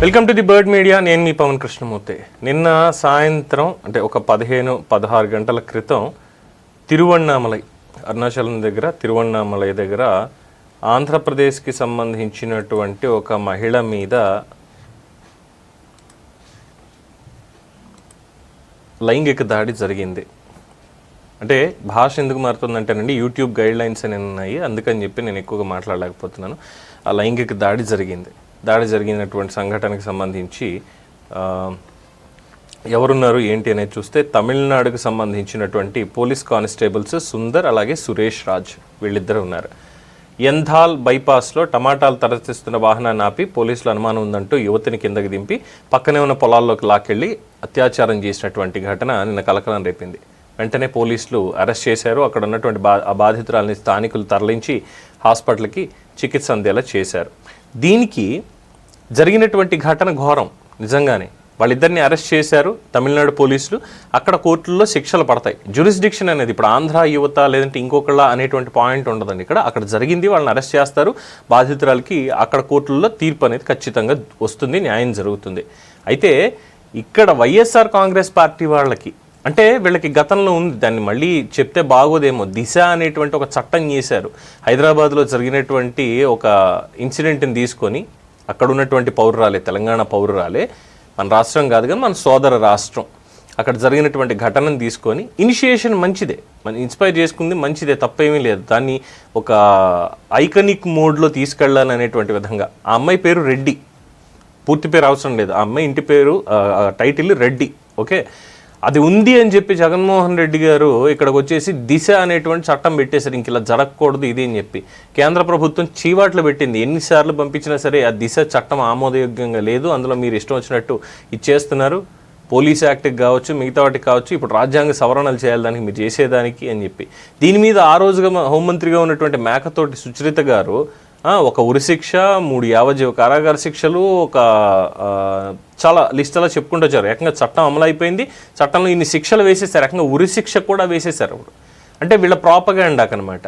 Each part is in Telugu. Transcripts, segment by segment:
Welcome to the bird media. నేను మీ పవన్ కృష్ణమూర్తి. నిన్న సాయంత్రం అంటే ఒక పదిహేను పదహారు గంటల క్రితం తిరువన్నామలై అరుణాచలం దగ్గర తిరువన్నామలై దగ్గర ఆంధ్రప్రదేశ్కి సంబంధించినటువంటి ఒక మహిళ మీద లైంగిక దాడి జరిగింది. అంటే భాష ఎందుకు మారుతుందంటేనండి యూట్యూబ్ గైడ్ లైన్స్ అని ఉన్నాయి అందుకని చెప్పి నేను ఎక్కువగా మాట్లాడలేకపోతున్నాను. ఆ లైంగిక దాడి జరిగింది. దాడి జరిగినటువంటి సంఘటనకు సంబంధించి ఎవరున్నారు ఏంటి అనేది చూస్తే తమిళనాడుకు సంబంధించినటువంటి పోలీస్ కానిస్టేబుల్స్ సుందర్ అలాగే సురేష్ రాజ్ వీళ్ళిద్దరు ఉన్నారు. ఎంధాల్ బైపాస్లో టమాటాలు తరలిస్తున్న వాహనాన్ని ఆపి పోలీసులు అనుమానం ఉందంటూ యువతిని కిందకి దింపి పక్కనే ఉన్న పొలాల్లోకి లాక్కెళ్ళి అత్యాచారం చేసినటువంటి ఘటన నిన్న కలకలం రేపింది. వెంటనే పోలీసులు అరెస్ట్ చేశారు. అక్కడ ఉన్నటువంటి బా ఆ బాధితురాలని స్థానికులు తరలించి హాస్పిటల్కి చికిత్స అందేలా చేశారు. దీనికి జరిగినటువంటి ఘటన ఘోరం నిజంగానే. వాళ్ళిద్దరిని అరెస్ట్ చేశారు తమిళనాడు పోలీసులు. అక్కడ కోర్టుల్లో శిక్షలు పడతాయి. జ్యూరిస్డిక్షన్ అనేది ఇప్పుడు ఆంధ్ర యువత లేదంటే ఇంకొకళ్ళ అనేటువంటి పాయింట్ ఉండదండి ఇక్కడ. అక్కడ జరిగింది వాళ్ళని అరెస్ట్ చేస్తారు. బాధితురాలకి అక్కడ కోర్టుల్లో తీర్పు అనేది ఖచ్చితంగా వస్తుంది న్యాయం జరుగుతుంది. అయితే ఇక్కడ వైఎస్ఆర్ కాంగ్రెస్ పార్టీ వాళ్ళకి అంటే వీళ్ళకి గతంలో ఉంది దాన్ని మళ్ళీ చెప్తే బాగోదేమో. దిశ అనేటువంటి ఒక చట్టం చేశారు. హైదరాబాద్లో జరిగినటువంటి ఒక ఇన్సిడెంట్ని తీసుకొని అక్కడ ఉన్నటువంటి పౌరురాలే తెలంగాణ పౌరురాలే మన రాష్ట్రం కాదు కానీ మన సోదర రాష్ట్రం అక్కడ జరిగినటువంటి ఘటనను తీసుకొని ఇనిషియేషన్ మంచిదే. మన ఇన్స్పైర్ చేసుకుంది మంచిదే తప్పేమీ లేదు. దాన్ని ఒక ఐకనిక్ మోడ్లో తీసుకెళ్ళాలి అనేటువంటి విధంగా. ఆ అమ్మాయి పేరు రెడ్డి. పూర్తి పేరు అవసరం లేదు. ఆ అమ్మాయి ఇంటి పేరు టైటిల్ రెడ్డి. ఓకే? అది ఉంది అని చెప్పి జగన్మోహన్ రెడ్డి గారు ఇక్కడికి వచ్చేసి దిశ అనేటువంటి చట్టం పెట్టేశారు. ఇంక ఇలా జరగకూడదు ఇది అని చెప్పి. కేంద్ర ప్రభుత్వం చీవాట్లు పెట్టింది. ఎన్నిసార్లు పంపించినా సరే ఆ దిశ చట్టం ఆమోదయోగ్యంగా లేదు. అందులో మీరు ఇష్టం వచ్చినట్టు ఇచ్చేస్తున్నారు పోలీస్ యాక్ట్కి కావచ్చు మిగతా వాటికి కావచ్చు ఇప్పుడు రాజ్యాంగ సవరణలు చేయాలి మీరు చేసేదానికి అని చెప్పి. దీని మీద ఆ రోజుగా హోంమంత్రిగా ఉన్నటువంటి మేకతోటి సుచరిత గారు ఒక ఉరిశిక్ష మూడు యావజీవ కారాగార శిక్షలు ఒక చాలా లిస్ట్ అలా చెప్పుకుంటూ వచ్చారు. ఏకంగా చట్టం అమలు అయిపోయింది. చట్టంలో ఇన్ని శిక్షలు వేసేసారు ఏకంగా ఉరిశిక్ష కూడా వేసేసారు అప్పుడు. అంటే వీళ్ళ ప్రాపగాండాకనమాట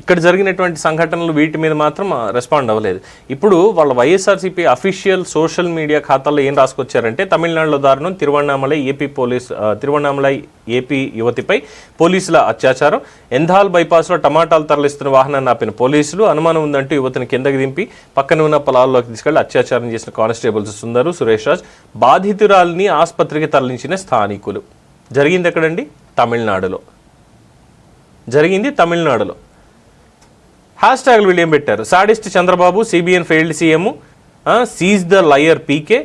ఇక్కడ జరిగినటువంటి సంఘటనలు వీటి మీద మాత్రం రెస్పాండ్ అవ్వలేదు. ఇప్పుడు వాళ్ళ వైఎస్ఆర్సీపీ అఫీషియల్ సోషల్ మీడియా ఖాతాల్లో ఏం రాసుకొచ్చారంటే తమిళనాడులో దారుణం Tiruvannamalai AP police Tiruvannamalai AP యువతిపై పోలీసుల అత్యాచారం. ఎంధాల్ బైపాస్లో టమాటాలు తరలిస్తున్న వాహనాన్ని ఆపిన పోలీసులు అనుమానం ఉందంటూ యువతిని కిందకి దింపి పక్కన ఉన్న పొలాల్లోకి తీసుకెళ్ళి అత్యాచారం చేసిన కానిస్టేబుల్స్ సుందరు సురేష్ రాజ్ బాధితురాల్ని ఆసుపత్రికి తరలించిన స్థానికులు. జరిగింది ఎక్కడండి? తమిళనాడులో. జరిగింది తమిళనాడులో. హ్యాష్ ట్యాగ్లు వీళ్ళు ఏం పెట్టారు? Sadist Chandrababu CBN failed CM seize the liar PK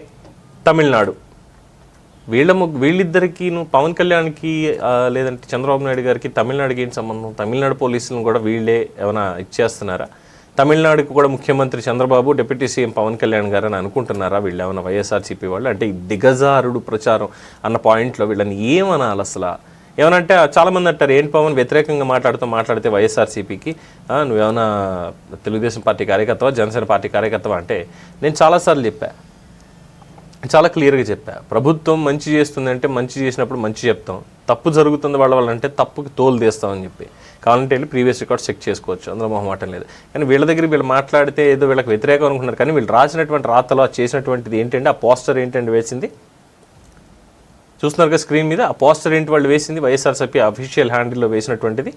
Tamil Nadu. వీళ్ళ ముగ్గు వీళ్ళిద్దరికి పవన్ కళ్యాణ్కి లేదంటే చంద్రబాబు నాయుడు గారికి తమిళనాడుకి ఏంటి సంబంధం? తమిళనాడు పోలీసులను కూడా వీళ్ళే ఏమైనా ఇచ్చేస్తున్నారా? తమిళనాడుకు కూడా ముఖ్యమంత్రి చంద్రబాబు డిప్యూటీ సీఎం పవన్ కళ్యాణ్ గారు అని అనుకుంటున్నారా? వీళ్ళు ఏమైనా వైఎస్ఆర్సీపీ వాళ్ళు? అంటే దిగజారుడు ప్రచారం అన్న పాయింట్లో వీళ్ళని ఏమనాలి అసలు? ఏమనంటే చాలామంది అంటారు ఏంటి పవన్ వ్యతిరేకంగా మాట్లాడుతూ మాట్లాడితే వైఎస్ఆర్సీపీకి నువ్వేమైనా తెలుగుదేశం పార్టీ కార్యకర్తవా జనసేన పార్టీ కార్యకర్తవా? అంటే నేను చాలాసార్లు చెప్పా. చాలా క్లియర్గా చెప్పా. ప్రభుత్వం మంచి చేస్తుందంటే మంచి చేసినప్పుడు మంచి చెప్తాం. తప్పు జరుగుతుంది వాళ్ళ వల్ల అంటే తప్పుకి తోలు తీస్తామని చెప్పి. కావాలంటే వెళ్ళి ప్రీవియస్ రికార్డ్స్ చెక్ చేసుకోవచ్చు. అందులో మొహమాటం లేదు. కానీ వీళ్ళ దగ్గర వీళ్ళు మాట్లాడితే ఏదో వీళ్ళకి వ్యతిరేకం అనుకుంటున్నారు. కానీ వీళ్ళు రాసినటువంటి రాతలో చేసినటువంటిది ఏంటంటే ఆ పోస్టర్ ఏంటంటే వేసింది? చూస్తున్నారు కదా స్క్రీన్ మీద. ఆ పోస్టర్ ఏంటి వాళ్ళు వేసింది? వైఎస్ఆర్సీపీ అఫీషియల్ హ్యాండిల్లో వేసినటువంటిది.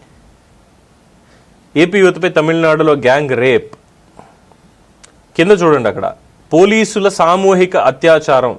ఏపీ యువతపై తమిళనాడులో గ్యాంగ్ రేప్. కింద చూడండి అక్కడ. పోలీసుల సామూహిక అత్యాచారం.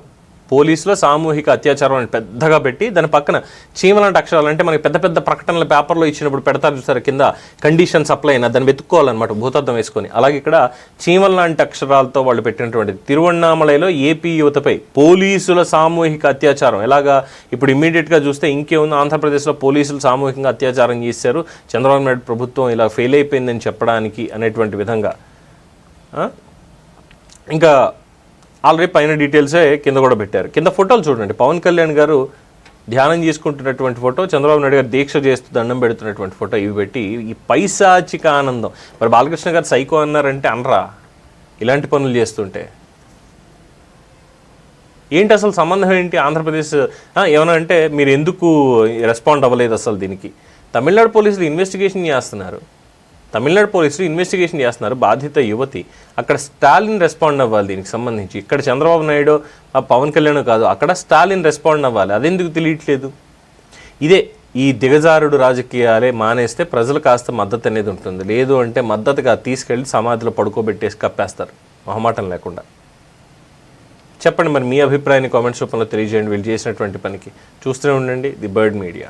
పోలీసుల సామూహిక అత్యాచారం అని పెద్దగా పెట్టి దాని పక్కన చీమలాంటి అక్షరాలు అంటే మనకి పెద్ద పెద్ద ప్రకటనల పేపర్లో ఇచ్చినప్పుడు పెడతారు చూసారు? కింద కండిషన్ సప్లై అయినా దాన్ని వెతుక్కోవాలన్నమాట భూతద్దం వేసుకొని. అలాగే ఇక్కడ చీమల లాంటి అక్షరాలతో వాళ్ళు పెట్టినటువంటి తిరువണ്ണామలైలో ఏపీ యువతపై పోలీసుల సామూహిక అత్యాచారం. ఎలాగా? ఇప్పుడు ఇమీడియట్గా చూస్తే ఇంకేముంది? ఆంధ్రప్రదేశ్లో పోలీసులు సామూహికంగా అత్యాచారం చేశారు. చంద్రబాబు నాయుడు ప్రభుత్వం ఇలా ఫెయిల్ అయిపోయిందని చెప్పడానికి అనేటువంటి విధంగా ఇంకా ఆల్రెడీ పైన డీటెయిల్సే కింద కూడా పెట్టారు. కింద ఫోటోలు చూడండి. పవన్ కళ్యాణ్ గారు ధ్యానం చేసుకుంటున్నటువంటి ఫోటో చంద్రబాబు నాయుడు గారు దీక్ష చేస్తూ దండం పెడుతున్నటువంటి ఫోటో ఇవి పెట్టి ఈ పైశాచిక ఆనందం. మరి బాలకృష్ణ గారు సైకో అన్నారంటే అనరా? ఇలాంటి పనులు చేస్తుంటే. ఏంటి అసలు సంబంధం ఏంటి ఆంధ్రప్రదేశ్? ఏమైనా అంటే మీరు ఎందుకు రెస్పాండ్ అవ్వలేదు అసలు దీనికి? తమిళనాడు పోలీసులు ఇన్వెస్టిగేషన్ చేస్తున్నారు. తమిళనాడు పోలీసులు ఇన్వెస్టిగేషన్ చేస్తున్నారు బాధిత యువతి. అక్కడ స్టాలిన్ రెస్పాండ్ అవ్వాలి దీనికి సంబంధించి. ఇక్కడ చంద్రబాబు నాయుడు ఆ పవన్ కళ్యాణ్ కాదు అక్కడ స్టాలిన్ రెస్పాండ్ అవ్వాలి. అదెందుకు తెలియట్లేదు? ఇదే ఈ దిగజారుడు రాజకీయాలే మానేస్తే ప్రజలు కాస్త మద్దతు అనేది ఉంటుంది. లేదు అంటే మద్దతుగా తీసుకెళ్ళి సమాధిలో పడుకోబెట్టేసి కప్పేస్తారు. మొహమాటం లేకుండా. చెప్పండి మరి మీ అభిప్రాయాన్ని కామెంట్స్ రూపంలో తెలియజేయండి. వీళ్ళు చేసినటువంటి పనికి. చూస్తూనే ఉండండి ది బర్డ్ మీడియా.